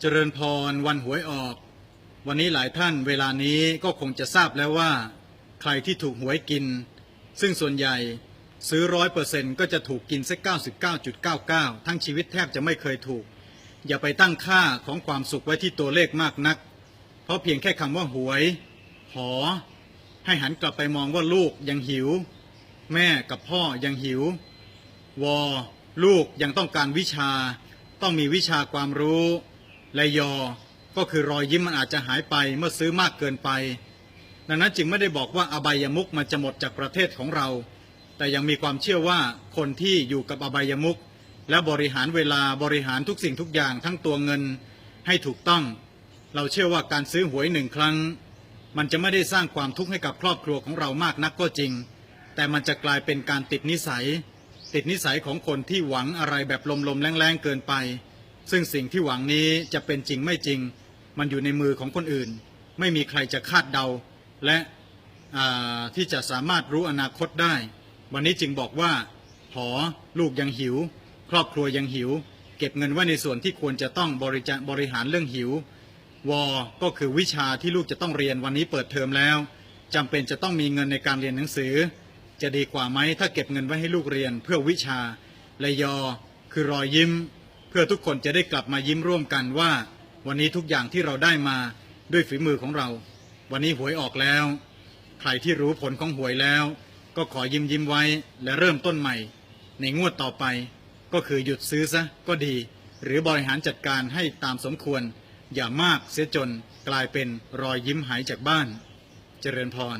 เจริญพรวันหวยออก วันนี้หลายท่านเวลานี้ก็คงจะทราบแล้วว่า ใครที่ถูกหวยกิน ซึ่งส่วนใหญ่ซื้อร้อยเปอร์เซ็นต์ก็จะถูกกินสักเก้าสิบเก้าจุดเก้าเก้าทั้งชีวิตแทบจะไม่เคยถูก อย่าไปตั้งค่าของความสุขไว้ที่ตัวเลขมากนัก เพราะเพียงแค่คำว่าหวย หอ ให้หันกลับไปมองว่าลูกยังหิว แม่กับพ่อยังหิว วอ ลูกยังต้องการวิชา ต้องมีวิชาความรู้ และยอ ก็คือรอยยิ้มมันอาจจะหายไปเมื่อซื้อมากเกินไป ดังนั้นจึงไม่ได้บอกว่าอบายมุกมันจะหมดจากประเทศของเรา แต่ยังมีความเชื่อว่าคนที่อยู่กับอบายมุกและบริหารเวลาบริหารทุกสิ่งทุกอย่างทั้งตัวเงินให้ถูกต้อง เราเชื่อว่าการซื้อหวยหนึ่งครั้ง มันจะไม่ได้สร้างความทุกข์ให้กับครอบครัวของเรามากนักก็จริง แต่มันจะกลายเป็นการติดนิสัย ติดนิสัยของคนที่หวังอะไรแบบลมๆแรงๆเกินไป ซึ่งสิ่งที่หวังนี้จะเป็นจริงไม่จริง มันอยู่ในมือของคนอื่น ไม่มีใครจะคาดเดา และาที่จะสามารถรู้อนาคตได้ วันนี้จึงบอกว่า หอลูกยังหิว ครอบครัวยังหิว เก็บเงินไว้ในส่วนที่ควรจะต้องบริจาบริหารเรื่องหิว วอ ก็คือวิชาที่ลูกจะต้องเรียนวันนี้เปิดเทอมแล้วจำเป็นจะต้องมีเงินในการเรียนหนังสือ จะดีกว่าไหมถ้าเก็บเงินไว้ให้ลูกเรียนเพื่อวิชาและยอ คือรอยยิ้ม พื่อทุกคนจะได้กลับมายิ้มร่วมกันว่า วันนี้ทุกอย่างที่เราได้มาด้วยฝีมือของเรา วันนี้หวยออกแล้ว ใครที่รู้ผลของหวยแล้ว ก็ขอยิ้มยิ้มไว้และเริ่มต้นใหม่ ในงวดต่อไป ก็คือหยุดซื้อซะก็ดี หรือบริหารจัดการให้ตามสมควร อย่ามากเสียจนกลายเป็นรอยยิ้มหายจากบ้าน เจริญพร